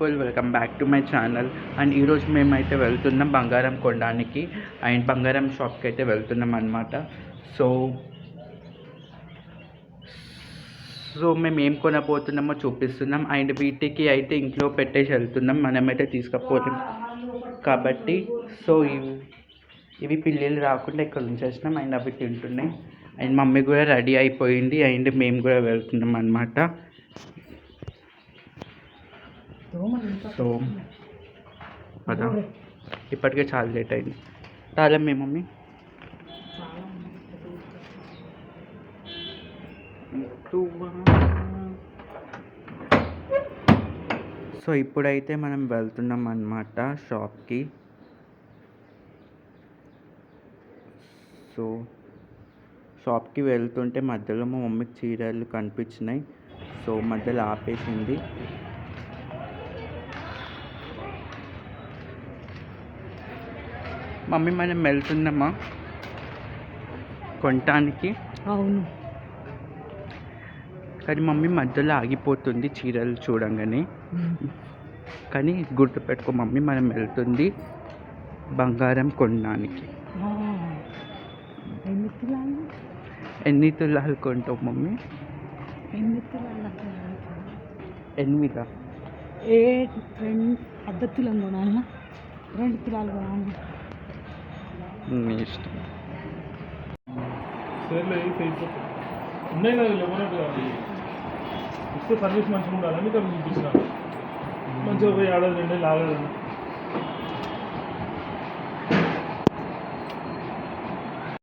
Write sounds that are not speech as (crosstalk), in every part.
People welcome back to my channel and ఈరోజు మేమైతే వెళ్తున్నాం బంగారం కొనడానికి. అండ్ బంగారం షాప్కి అయితే వెళ్తున్నాం అనమాట సో సో మేము ఏం కొనబోతున్నామో చూపిస్తున్నాం. అండ్ వీటికి అయితే ఇంట్లో పెట్టేసి వెళ్తున్నాం. మనమైతే తీసుకపోతాం కాబట్టి సో ఇవి ఇవి పిల్లలు రాకుండా ఇక్కడ ఉంచేసినాం. అండ్ అవి తింటున్నాయి. అండ్ మమ్మీ కూడా రెడీ అయిపోయింది. అండ్ మేము కూడా వెళ్తున్నాం అనమాట సో పదా. ఇప్పటికే చాలా లేట్ అయింది. రాలే మీ మమ్మీ? సో ఇప్పుడైతే మనం వెళ్తున్నాం అన్నమాట షాప్కి. సో షాప్కి వెళ్తుంటే మధ్యలో మా మమ్మీకి చీరలు కనిపించినాయి. సో మధ్యలో ఆపేసింది. మమ్మీ మనం వెళ్తున్నామా? కొనటానికి? అవును. కానీ మమ్మీ మధ్యలో ఆగిపోతుంది చీరలు చూడంగానే. కానీ గుర్తుపెట్టుకో మమ్మీ మనం వెళ్తుంది బంగారం కొనడానికి. ఎన్ని తులాలు? ఎన్ని తులాలు కొంటావు మమ్మీ? ఎన్ని తులాలు అట్లా? ఎనిమిదా? ఏ రెండు అర్ధ తులం కొనాలనా రెండు తులాలు కొనాలి? నీ ఇష్టం. ఉన్నాయి కదా కాదు ఇస్తే సర్వీస్ మంచిగా ఉండాలని ఇక్కడ చూపించిన మంచిగా పోయి ఆడదు రెండు లాగదు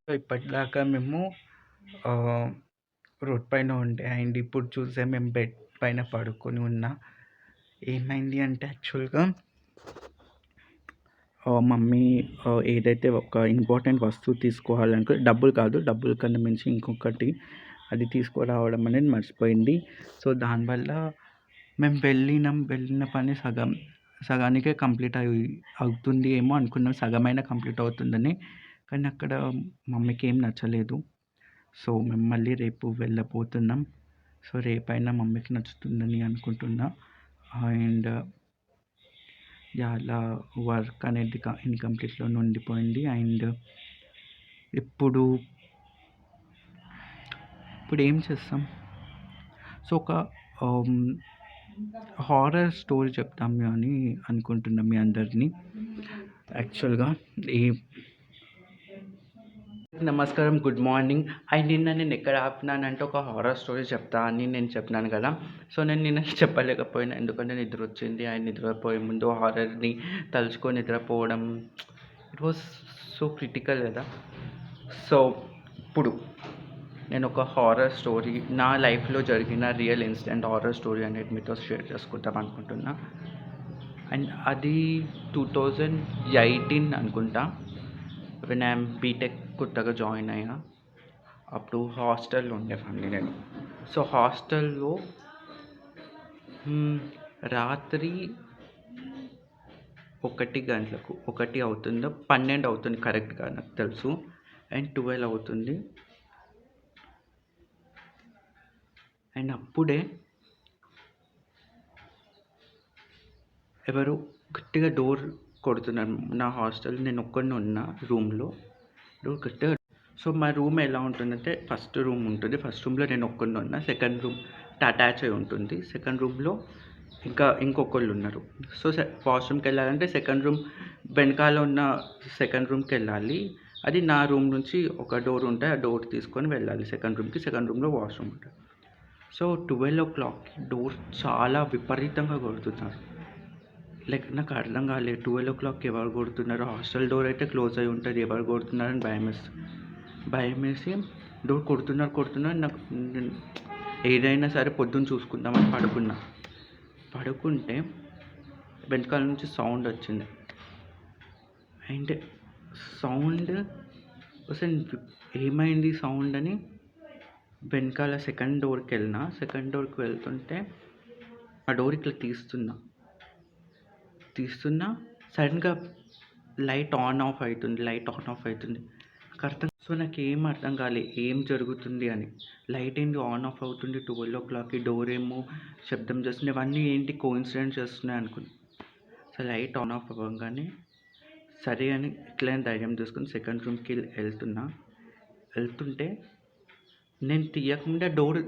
సో ఇప్పటిదాకా మేము రోడ్ పైన ఉండే అండ్ ఇప్పుడు చూసే మేము బెడ్ పైన పడుకొని ఉన్నా. ఏమైంది అంటే యాక్చువల్గా మమ్మీ ఏదైతే ఒక ఇంపార్టెంట్ వస్తువు తీసుకోవాలనుకో డబ్బులు కాదు డబ్బులు కన్నా మించి ఇంకొకటి అది తీసుకురావడం అనేది మర్చిపోయింది. సో దానివల్ల మేము వెళ్ళినాం వెళ్ళిన పని సగం సగానికే కంప్లీట్ అయి అవుతుంది ఏమో అనుకున్నాం. సగమైనా కంప్లీట్ అవుతుందని. కానీ అక్కడ మమ్మీకి ఏం నచ్చలేదు. సో మేము మళ్ళీ రేపు వెళ్ళబోతున్నాం. సో రేపైనా మమ్మీకి నచ్చుతుందని అనుకుంటున్నా. అండ్ అలా వర్క్ అనేది ఇన్కంప్లీట్లో ఉండిపోయింది. అండ్ ఇప్పుడు ఇప్పుడు ఏం చేస్తాం? సో ఒక హారర్ స్టోరీ చెప్తాం అని అనుకుంటున్నాం మీ అందరినీ. యాక్చువల్గా ఈ నమస్కారం గుడ్ మార్నింగ్. అండ్ నిన్న నేను ఎక్కడ ఆపినానంటే ఒక హారర్ స్టోరీ చెప్తా అని నేను చెప్పినాను కదా. సో నేను నిన్న (laughs) చెప్పలేకపోయినా. ఎందుకంటే నిద్ర వచ్చింది. ఆయన నిద్రపోయే ముందు హారర్ని తలుచుకొని నిద్రపోవడం ఇట్ వాజ్ సో క్రిటికల్ కదా. సో ఇప్పుడు నేను ఒక హారర్ స్టోరీ నా లైఫ్లో జరిగిన రియల్ ఇన్సిడెంట్ హారర్ స్టోరీ అనేది మీతో షేర్ చేసుకుంటాం అనుకుంటున్నా. అండ్ అది టూ థౌజండ్ ఎయిటీన్ అనుకుంటా. వెన్ ఐఎమ్ బీటెక్ కొత్తగా జాయిన్ అయినా అప్పుడు హాస్టల్లో ఉండేవాడిని నేను. సో హాస్టల్లో రాత్రి ఒకటి గంటలకు ఒకటి అవుతుందో పన్నెండు అవుతుంది కరెక్ట్గా నాకు తెలుసు. అండ్ ట్వెల్వ్ అవుతుంది. అండ్ అప్పుడే ఎవరు గట్టిగా డోర్ కొడుతున్నారు నా హాస్టల్ నేను ఒక్కడిని ఉన్నా రూమ్లో. డోర్ సో మా రూమ్ ఎలా ఉంటుందంటే ఫస్ట్ రూమ్ ఉంటుంది. ఫస్ట్ రూమ్లో నేను ఒక్కడిని ఉన్నా. సెకండ్ రూమ్ అటాచ్ అయి ఉంటుంది. సెకండ్ రూమ్లో ఇంకా ఇంకొకళ్ళు ఉన్నారు. సో వాష్రూమ్కి వెళ్ళాలంటే సెకండ్ రూమ్ వెనకాల ఉన్న సెకండ్ రూమ్కి వెళ్ళాలి. అది నా రూమ్ నుంచి ఒక డోర్ ఉంటే ఆ డోర్ తీసుకొని వెళ్ళాలి. సెకండ్ రూమ్కి. సెకండ్ రూమ్లో వాష్రూమ్ ఉంటుంది. సో ట్వెల్వ్ ఓ క్లాక్కి డోర్ చాలా విపరీతంగా కొడుతున్నారు. లైక్ నాకు అర్థం కాలేదు. ట్వెల్వ్ ఓ క్లాక్కి ఎవరు కొడుతున్నారు? హాస్టల్ డోర్ అయితే క్లోజ్ అయి ఉంటుంది. ఎవరు కొడుతున్నారని భయం వేస్తుంది భయం వేసి డోర్ కొడుతున్నారు కొడుతున్నారు. నాకు నేను ఏదైనా సరే పొద్దున్న చూసుకుందామని పడుకున్నా. పడుకుంటే వెనకాల నుంచి సౌండ్ వచ్చింది. అండ్ సౌండ్ అసలు ఏమైంది సౌండ్ అని వెనకాల సెకండ్ డోర్కి వెళ్ళిన సెకండ్ డోర్కి వెళ్తుంటే ఆ డోర్ ఇట్లా తీస్తున్నా. తీస్తున్నా సడన్గా లైట్ ఆన్ ఆఫ్ అవుతుంది లైట్ ఆన్ ఆఫ్ అవుతుంది నాకు అర్థం సో నాకు ఏం అర్థం కాలే ఏం జరుగుతుంది అని. లైట్ ఏంది ఆన్ ఆఫ్ అవుతుంది ట్వెల్వ్ ఓ క్లాక్కి డోర్ ఏమో శబ్దం చేస్తుంది ఇవన్నీ ఏంటి కోఇన్సిడెంట్ చేస్తున్నాయి అనుకున్నా. సో లైట్ ఆన్ ఆఫ్ అవ్వగానే సరే అని ఇట్లనే ధైర్యం తీసుకుని సెకండ్ రూమ్కి వెళ్తున్నా. వెళ్తుంటే నేను తీయకముందే డోర్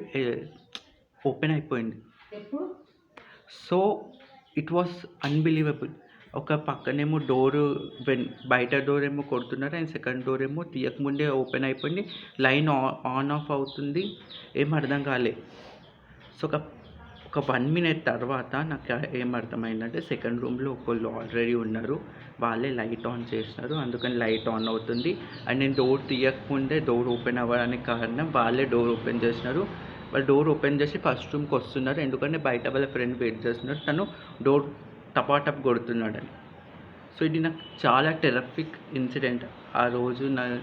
ఓపెన్ అయిపోయింది. సో ఇట్ వాస్ అన్బిలీవబుల్ ఒక పక్కనేమో డోరు వెన్ బయట డోర్ ఏమో కొడుతున్నారు. అండ్ సెకండ్ డోర్ ఏమో తీయకముందే ఓపెన్ అయిపోయింది. లైన్ ఆన్ ఆఫ్ అవుతుంది. ఏం అర్థం కాలే. సో ఒక ఒక వన్ మినిట్ తర్వాత నాకు ఏం అర్థమైందంటే సెకండ్ రూమ్లో ఒకళ్ళు ఆల్రెడీ ఉన్నారు. వాళ్ళే లైట్ ఆన్ చేసినారు. అందుకని లైట్ ఆన్ అవుతుంది. అండ్ నేను డోర్ తీయకముందే డోర్ ఓపెన్ అవ్వడానికి కారణం వాళ్ళే డోర్ ఓపెన్ చేసినారు. వాళ్ళు డోర్ ఓపెన్ చేసి ఫస్ట్ రూమ్కి వస్తున్నారు. ఎందుకంటే బయట వాళ్ళ ఫ్రెండ్ వెయిట్ చేస్తున్నారు. తను డోర్ టపాటప్ కొడుతున్నాడని. సో ఇది నాకు చాలా టెరఫిక్ ఇన్సిడెంట్ ఆ రోజు నా